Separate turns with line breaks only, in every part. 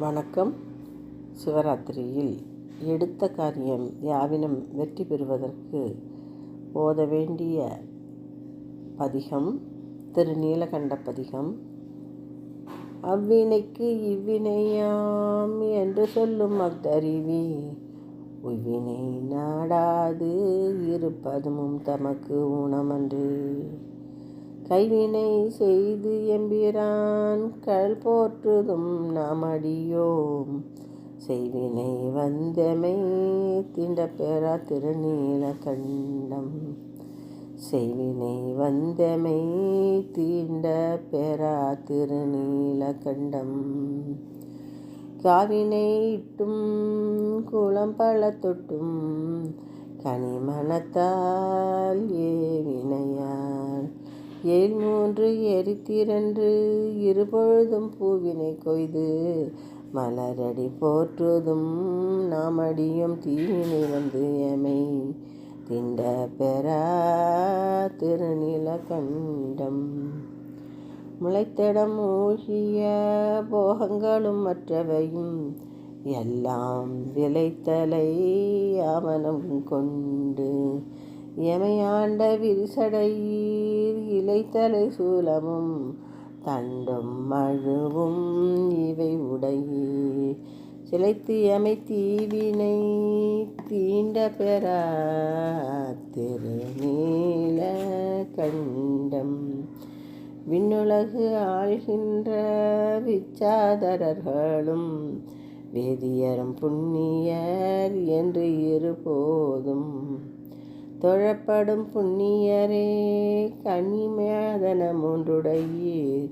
வணக்கம். சிவராத்திரியில் எடுத்த காரியம் யாவினம் வெற்றி பெறுவதற்கு ஓத வேண்டிய பதிகம் திருநீலகண்ட பதிகம். அவ்வினைக்கு இவ்வினையாம் என்று சொல்லும் அஃதறிவி உய்வினை நாடாது இருப்பதும் தமக்கு ஊனமன்று. கைவினை செய்து எம்பிரான் கல் போற்றுதும் நாம் அடியோம். செய்வினை வந்தமை திண்ட பெறா திருநீல கண்டம். செய்வினை வந்தமை தீண்ட பெறா திருநீல கண்டம். காவினை இட்டும் குளம் பல தொட்டும் கனிமனத்தால் ஏ ஏவினையால் ஏழ் மூன்று எரித்திரன்று இருபொழுதும் பூவினை கொய்து. மலரடி போற்றுதும் நாம் அடியும் தீவினை வந்து எமை. திண்ட பெறா திருநில கண்டம். முளைத்தடம் மூழ்கிய போகங்களும் மற்றவையும் எல்லாம் விளைத்தலை ஆவணம் கொண்டு. எமையாண்ட விரிசடையீர் இலைத்தலை சூலமும் தண்டும் மழுவும் இவை உடையீர். சிலைத்து எமை தீவினை தீண்ட பெறா திருநீல கண்டம். விண்ணுலகு ஆழ்கின்ற விச்சாதரர்களும் வேதியரும் புண்ணியர் என்று இருபோதும் தொழப்படும் புண்ணியரே கனிமேதன மூன்றுடையீர்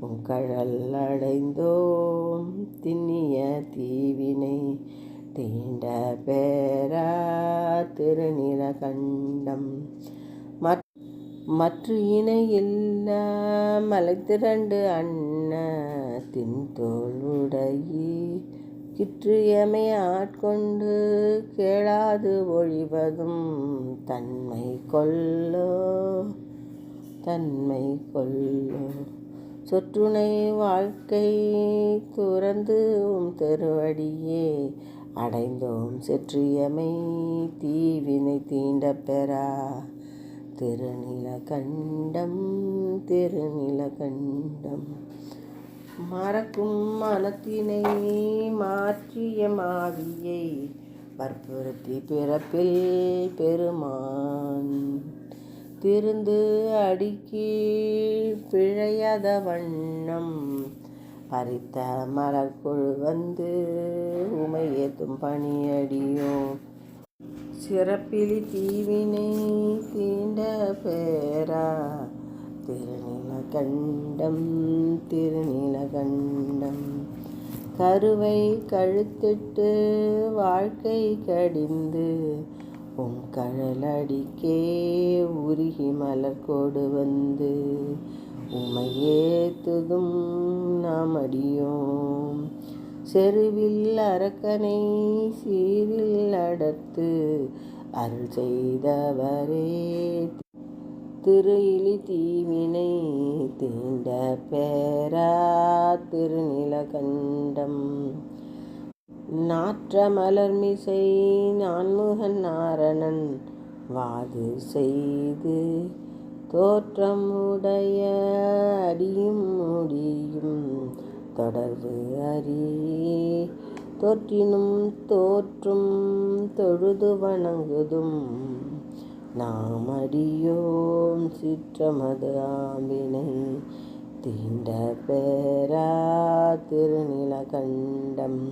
உங்கழல் அடைந்தோம் திண்ணிய தீவினை தீண்ட பேரா திருநில கண்டம். மற்ற இணையில்ல மலைத்திரண்டு அண்ண தின்தோளுடையீர் கிற்றியமை ஆட்கொண்டு கேளாது ஒழிவதும் தன்மை கொல்லோ தன்மை கொல்லோ சொற்றுணை வாழ்க்கை துறந்து உம் அடைந்தோம் செற்றியமை தீவினை தீண்ட பெறா. திருநிலகண்டம் திருநிலகண்டம். மறக்கும் மனத்தினை மாற்றிய மாவியை வற்புறுத்தி பிறப்பில் பெருமான். திருந்து அடுக்கி பிழையாத வண்ணம் பறித்த மலர்கொழு வந்து உமையேத்தும் பணியடியோ. சிறப்பிலி தீவினை தீண்ட பேரா திருநிலகண்டம் திருநிலகண்டம். கருவை கழுத்திட்டு வாழ்க்கை கடிந்து உம் கழலடிக்கே உருகி மலர் கொடு வந்து உமையேத்துதும் நாம் அடியோம். செருவில் அரக்கனை சீரில் அடர்த்து அருள் செய்தவரே திருஇலி தீவினை தீண்ட பேரா திருநிலகண்டம். நாற்ற மலர்மிசை நான்முகன் நாரணன் வாது செய்து தோற்றம் உடைய அடியும் முடியும் தொடர்பு அறி தொற்றினும் தோற்றும் தொழுது வணங்குதும். நாம் அடியோ சிற்றமது ஆம்பினை தீண்ட பேரா திருநில கண்டம்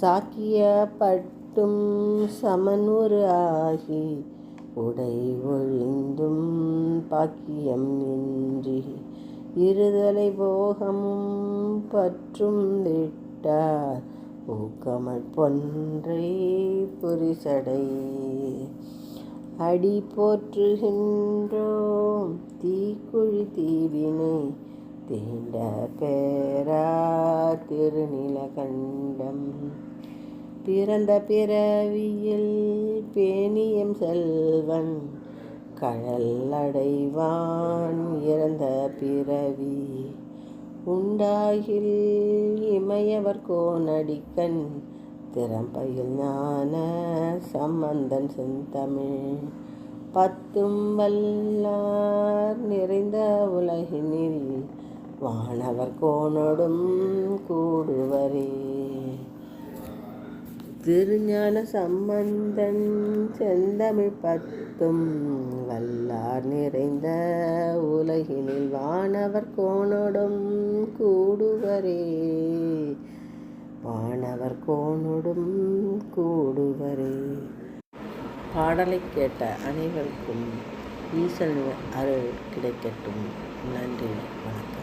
சாக்கியப்பட்டும் சமனூறு ஆகி உடை ஒழிந்தும் பாக்கியம் இன்றி இருதலை போகமும் பற்றும் விட்டார். ஊக்கமற் பொன்றை புரிசடை அடி போற்றுகின்றோம். தீக்குழி தீவினை தீண்ட பேரா திருநிலகண்டம். பிறந்த பிறவியில் பேணியம் செல்வன் கழல் அடைவான் இறந்த பிறவி. உண்டாகில் இமையவர் கோனடிக்கண் திறம்பையில் ஞான சம்பந்தன் செந்தமிழ். பத்தும் வல்லார் நிறைந்த உலகினில் வானவர் கோனோடும் கூடுவரே. திருஞான சம்பந்தன் செந்தமிழ் பத்தும் வல்லார் நிறைந்த உலகினில் வானவர் கோனோடும் கூடுவரே. வானவர் கோனொடும் கூடுவரே. பாடலை கேட்ட அனைவருக்கும் ஈசன் அருள் கிடைக்கட்டும். நன்றி வணக்கம்.